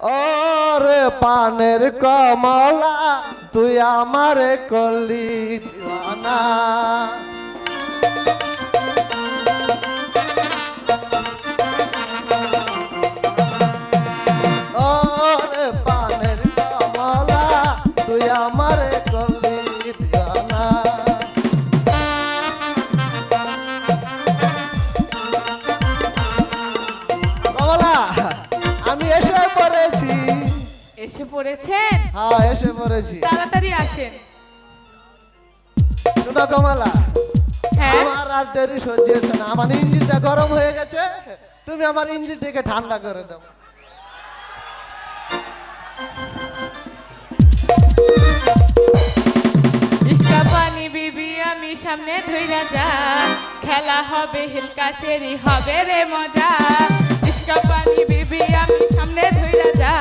ওরে পানের কমলা তুই আমারে কলি দিওয়ানা। এসে পড়েছি। এসে পড়েছেন? হ্যাঁ এসে পড়েছি। তাড়াতাড়ি আসেন। শোনো কমলা হ্যাঁ? আমার আর দেরি সহ্য হচ্ছে না। আমার ইঞ্জিনটা গরম হয়ে গেছে। তুমি আমার ইঞ্জিনটাকে ঠান্ডা করে দাও। পানি বিবি আমি সামনে ধইরা যা। খেলা হবে হিলকাশেরই হবে রে মজা। ইস্কা পানি আমি সামনে ধইরা যা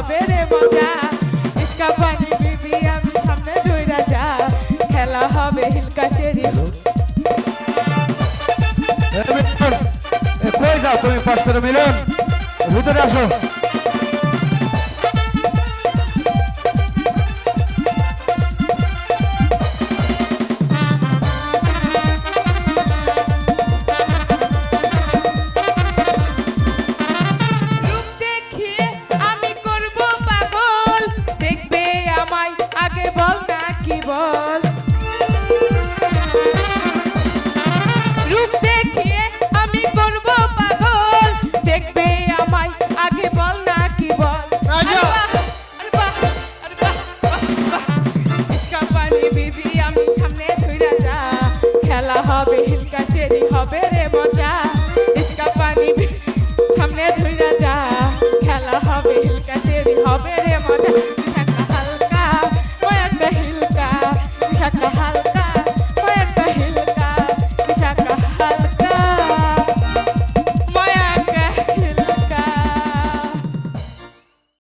হবে রে মজা। ইস্কা পানি বিবি আমি সামনে ধুইরা যা। খেলা হবে এ, মিলন, কই যাও তুমি পাস করে মিলন। ভিতরে আসো। খেলা